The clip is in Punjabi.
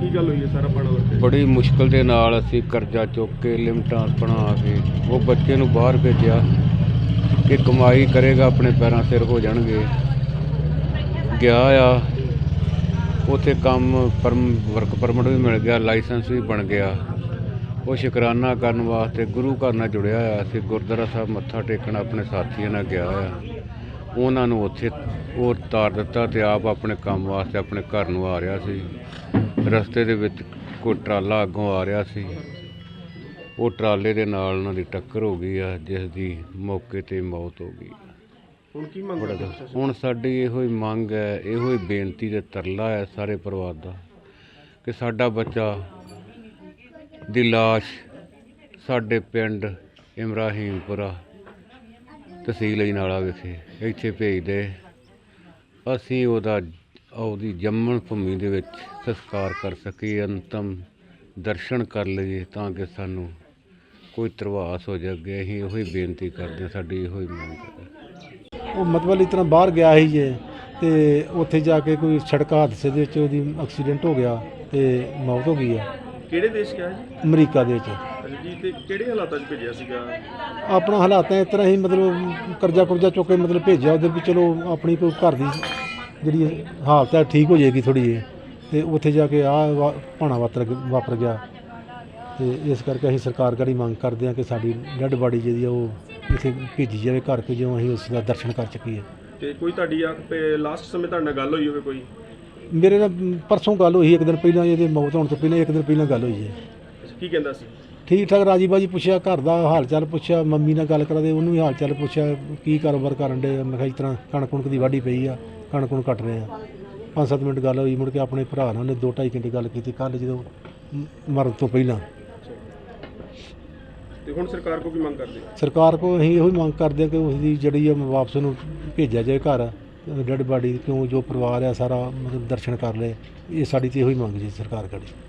ਕੀ ਗੱਲ ਹੋਈ ਹੈ ਸਾਰਾ ਪਾਣਾ ਵਰਤੇ ਬੜੀ ਮੁਸ਼ਕਲ ਦੇ ਨਾਲ ਅਸੀਂ ਕਰਜ਼ਾ ਚੁੱਕ ਕੇ, ਲਿਮਟਾਂ ਬਣਾ ਕੇ, ਉਹ ਬੱਚੇ ਨੂੰ ਬਾਹਰ ਭੇਜਿਆ ਕਿ ਕਮਾਈ ਕਰੇਗਾ, ਆਪਣੇ ਪੈਰਾਂ ਸਿਰ ਹੋ ਜਾਣਗੇ। ਗਿਆ ਆ, ਉਥੇ ਕੰਮ ਪਰਮ ਵਰਕ ਪਰਮਿਟ ਵੀ ਮਿਲ ਗਿਆ ਲਾਇਸੈਂਸ ਵੀ ਬਣ ਗਿਆ। ਉਹ ਸ਼ੁਕਰਾਨਾ ਕਰਨ ਵਾਸਤੇ ਗੁਰੂ ਘਰ ਨਾਲ ਜੁੜਿਆ ਆ, ਅਸੀਂ ਗੁਰਦੁਆਰਾ ਸਾਹਿਬ ਮੱਥਾ ਟੇਕਣ ਆਪਣੇ ਸਾਥੀਆਂ ਨਾਲ ਗਿਆ ਆ। ਉਹਨਾਂ ਨੂੰ ਉੱਥੇ ਉਹ ਤਾਰ ਦਿੱਤਾ ਤੇ ਆਪ ਆਪਣੇ ਕੰਮ ਵਾਸਤੇ ਆਪਣੇ ਘਰ ਨੂੰ ਆ ਰਿਹਾ ਸੀ। ਰਸਤੇ ਦੇ ਵਿੱਚ ਕੋਈ ਟਰਾਲਾ ਅੱਗੋਂ ਆ ਰਿਹਾ ਸੀ। ਉਹ ਟਰਾਲੇ ਦੇ ਨਾਲ ਉਹਨਾਂ ਦੀ ਟੱਕਰ ਹੋ ਗਈ ਆ ਜਿਸ ਦੀ ਮੌਕੇ ਤੇ ਮੌਤ ਹੋ ਗਈ। ਹੁਣ ਕੀ ਮੰਗ ਬੜਾ ਦੁੱਖ। ਹੁਣ ਸਾਡੀ ਇਹੋ ਹੀ ਮੰਗ ਹੈ ਇਹੋ ਹੀ ਬੇਨਤੀ ਤੇ ਤਰਲਾ ਹੈ ਸਾਰੇ ਪਰਿਵਾਰ ਦਾ ਕਿ ਸਾਡਾ ਬੱਚਾ ਦੀ ਲਾਸ਼ ਸਾਡੇ ਪਿੰਡ ਇਮਰਾਹੀਮਪੁਰਾ ਤਹਿਸੀਲ ਅਜਨਾਲਾ ਵਿਖੇ ਇੱਥੇ ਭੇਜ ਦੇ। ਅਸੀਂ ਉਹਦਾ ਉਹਦੀ ਜੰਮਣ ਭੂਮੀ ਦੇ ਵਿੱਚ ਸੰਸਕਾਰ ਕਰ ਸਕੀਏ ਅੰਤਮ ਦਰਸ਼ਨ ਕਰ ਲਈਏ ਤਾਂ ਕਿ ਸਾਨੂੰ ਕੋਈ ਤਰਵਾਸ ਹੋ ਜਾਵੇ ਅਸੀਂ ਉਹੀ ਬੇਨਤੀ ਕਰਦੇ ਹਾਂ, ਸਾਡੀ ਇਹੋ ਹੀ ਮੰਗ ਹੈ। ਉਹ ਮਤਲਬ ਇਸ ਤਰ੍ਹਾਂ ਬਾਹਰ ਗਿਆ ਸੀ ਜੇ ਤੇ ਉੱਥੇ ਜਾ ਕੇ ਕੋਈ ਸੜਕ ਹਾਦਸੇ ਦੇ ਵਿੱਚ ਉਹਦੀ ਐਕਸੀਡੈਂਟ ਹੋ ਗਿਆ ਤੇ ਮੌਤ ਹੋ ਗਈ ਆ। ਕਿਹੜੇ ਦੇਸ਼ ਗਿਆ ਜੀ ਅਮਰੀਕਾ ਦੇ ਵਿੱਚ। ਜੀ ਤੇ ਕਿਹੜੇ ਹਾਲਾਤਾਂ 'ਚ ਭੇਜਿਆ ਸੀਗਾ? ਆਪਣਾ ਹਾਲਾਤਾਂ ਇਸ ਤਰ੍ਹਾਂ ਹੀ ਮਤਲਬ ਕਰਜ਼ਾ ਕੁਰਜ਼ਾ ਚੁੱਕ ਕੇ ਮਤਲਬ ਭੇਜਿਆ ਉਧਰ ਵੀ ਚਲੋ ਆਪਣੀ ਕੋਈ ਘਰ ਦੀ ਜਿਹੜੀ ਹਾਲਤ ਹੈ ਠੀਕ ਹੋ ਜਾਏਗੀ ਥੋੜੀ ਜਿਹੀ। ਤੇ ਉੱਥੇ ਜਾ ਕੇ ਆ ਭਾਣਾ ਵਾਪਰ ਵਾਪਰ ਗਿਆ। ਤੇ ਇਸ ਕਰਕੇ ਅਸੀਂ ਸਰਕਾਰ ਕਰੀ ਮੰਗ ਕਰਦੇ ਹਾਂ ਕਿ ਸਾਡੀ ਡੈੱਡ ਬਾਡੀ ਜਿਹੜੀ ਆ ਉਹ ਇੱਥੇ ਭੇਜੀ ਜਾਵੇ ਘਰ ਕਿ ਜਿਉਂ ਅਸੀਂ ਉਸ ਦਾ ਦਰਸ਼ਨ ਕਰ ਸਕੀਏ। ਤੇ ਕੋਈ ਤੁਹਾਡੀ ਆ ਲਾਸਟ ਸਮੇਂ ਤੁਹਾਡੇ ਨਾਲ ਗੱਲ ਹੋਈ ਹੋਵੇ ਕੋਈ? ਮੇਰੇ ਨਾਲ ਪਰਸੋਂ ਗੱਲ ਹੋਈ ਇੱਕ ਦਿਨ ਪਹਿਲਾਂ ਇਹਦੇ ਮੌਤ ਹੋਣ ਤੋਂ ਪਹਿਲਾਂ ਇੱਕ ਦਿਨ ਪਹਿਲਾਂ ਗੱਲ ਹੋਈ ਹੈ। ਕੀ ਕਹਿੰਦਾ ਸੀ? ਠੀਕ ਠਾਕ ਰਾਜੀ ਬਾਜੀ ਪੁੱਛਿਆ ਘਰ ਦਾ ਹਾਲ ਚਾਲ ਪੁੱਛਿਆ ਮੰਮੀ ਨਾਲ ਗੱਲ ਕਰਾਦੇ ਉਹਨੂੰ ਵੀ ਹਾਲ ਚਾਲ ਪੁੱਛਿਆ ਕੀ ਕਾਰੋਬਾਰ ਕਰਨ ਦੇ ਮੈਂ ਕਿਹਾ ਇਸ ਤਰ੍ਹਾਂ ਕਣਕ ਕੁਣਕ ਦੀ ਵਾਢੀ ਪਈ ਆ ਕਣਕ ਕੁਣਕ ਕੱਟ ਰਹੇ ਆ। ਪੰਜ ਸੱਤ ਮਿੰਟ ਗੱਲ ਹੋਈ ਮੁੜ ਕੇ ਆਪਣੇ ਭਰਾ ਨਾਲ ਉਹਨੇ 2 2.5 ਘੰਟੇ ਗੱਲ ਕੀਤੀ ਕੱਲ ਜਦੋਂ ਮਰਨ ਤੋਂ ਪਹਿਲਾਂ। ਤੇ ਹੁਣ ਸਰਕਾਰ ਕੋ ਕੀ ਮੰਗ ਕਰਦੇ? ਸਰਕਾਰ ਕੋ ਅਸੀਂ ਇਹੋ ਹੀ ਮੰਗ ਕਰਦੇ ਕਿ ਉਸ ਦੀ ਜਿਹੜੀ ਆ ਵਾਪਸ ਨੂੰ ਭੇਜਿਆ ਜਾਏ ਘਰ ਡੈਡ ਬਾਡੀ ਕਿਉਂ ਜੋ ਪਰਿਵਾਰ ਆ ਸਾਰਾ ਮਤਲਬ ਦਰਸ਼ਨ ਕਰ ਲਏ ਇਹ ਸਾਡੀ ਤੇ ਇਹੋ ਹੀ ਮੰਗ ਜੀ ਸਰਕਾਰ ਕੜੀ।